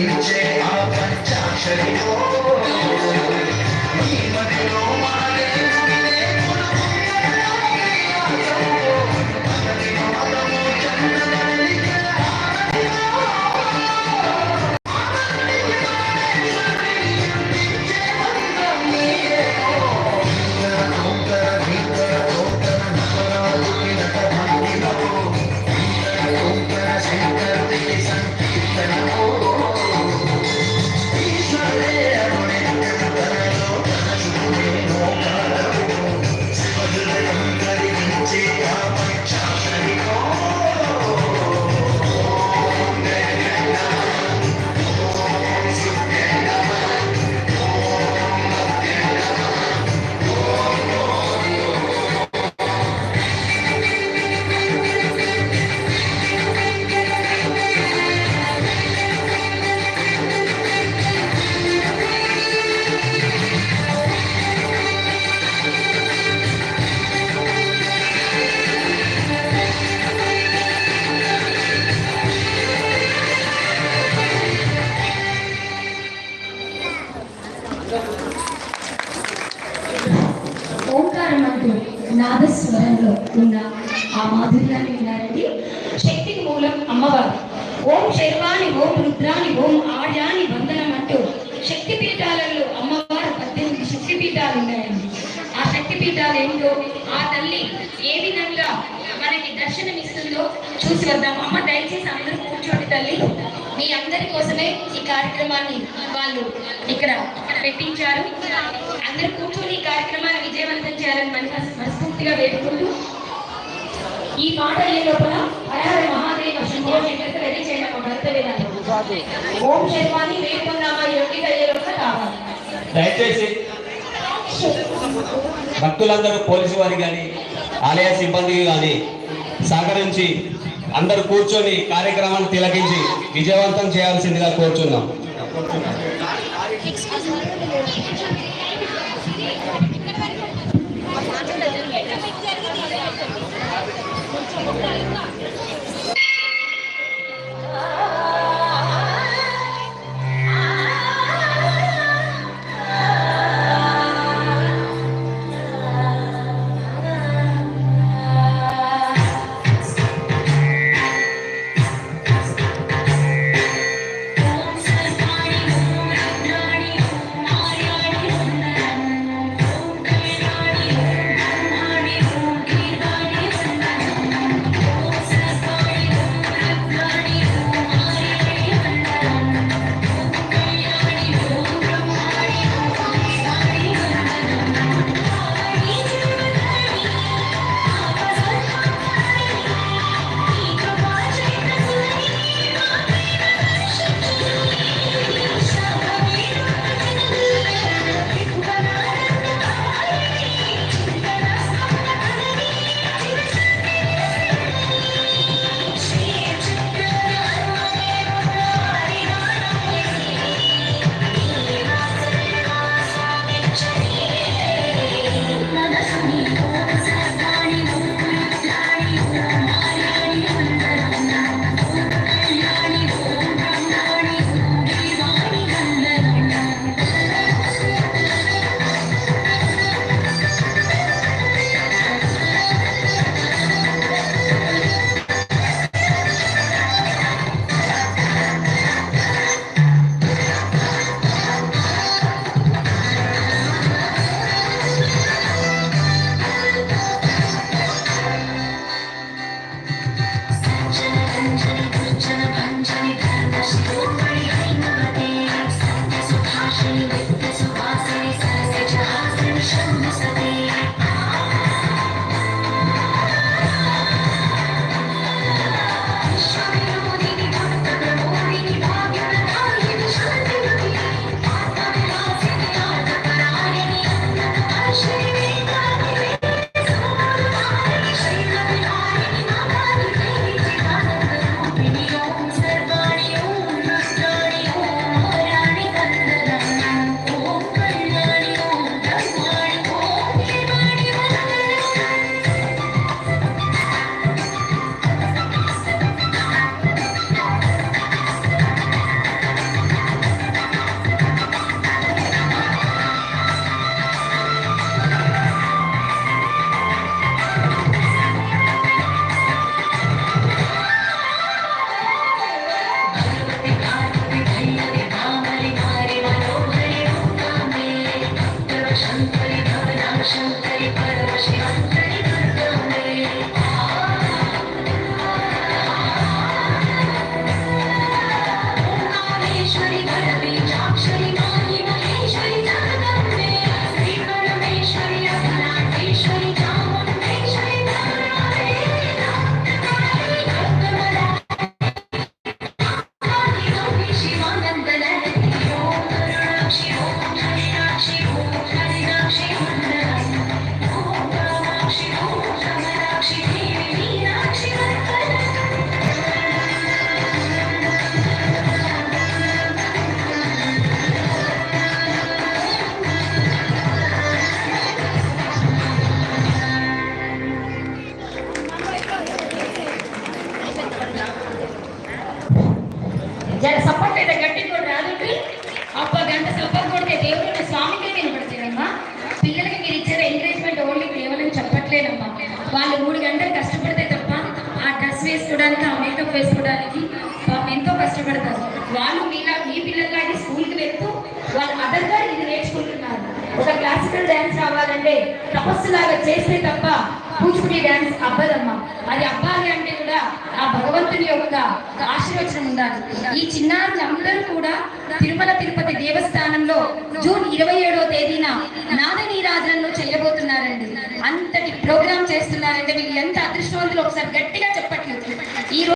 I'm a Shri ఓంకారం అంటూ నాదస్వరంలో ఉన్న ఆ మాధుర్యాన్ని విన్నారండి. శక్తికి మూలం అమ్మవారు. ఓం శర్వాణి ఓం రుద్రాని ఓం ఆర్యాని వందనం అంటూ శక్తి పీఠాలలో అమ్మవారు పద్దెనిమిది శక్తి పీఠాలు ఉన్నాయండి. ఆ శక్తి పీఠాలు ఏంటో ఆ తల్లి ఏ విధంగా మనకి దర్శనమిస్తుందో చూసి వద్దాం. అమ్మ దయచేసి అందరూ కూర్చోండి తల్లి. మీ అందరి కోసమే ఈ కార్యక్రమాన్ని వాళ్ళు ఇక్కడ పెట్టించారు. అందరూ కూర్చొని ఈ కార్యక్రమాన్ని విజయవంతం చేయాలని మనస్ఫూర్తిగా వేడుకుంటూ ఈ పాట అయ్యే లోపల హరహర మహాదేవ శంభో శంకర్ రెడీ చేయండి ఓం శర్వాణి వేడుకుందామా యోగి అయ్యే లోపల కావాలి. దయచేసి భక్తులందరూ పోలీసు వారి కానీ ఆలయ సిబ్బంది కానీ సహకరించి అందరూ కూర్చొని కార్యక్రమాన్ని తిలకించి విజయవంతం చేయాల్సిందిగా కోరుచున్నాం. మేకప్ వేసుకోవడానికి పాపం ఎంతో కష్టపడతారు. వాళ్ళు మీలా మీ పిల్లలకి స్కూల్కి వెళ్తూ వాళ్ళు అదర్గా ఇది నేర్చుకుంటున్నారు. ఒక క్లాసికల్ డ్యాన్స్ రావాలంటే తపస్సులాగా చేస్తే తప్ప కూచిపూడి డ్యాన్స్ అబ్బదమ్మా అది అబ్బాలి అంటే కూడా ఆ భగవంతుని యొక్క ఆశీర్వచనం ఉండాలి. ఈ చిన్నారులందరూ కూడా తిరుమల తిరుపతి దేవస్థానంలో జూన్ ఇరవై ఏడవ తేదీన నాద చేయబోతున్నారండి. అంతటి ప్రోగ్రామ్ చేస్తున్నారంటే వీళ్ళు ఎంత అదృష్టవంతులు ఒకసారి గట్టిగా చెప్పట్లేదు.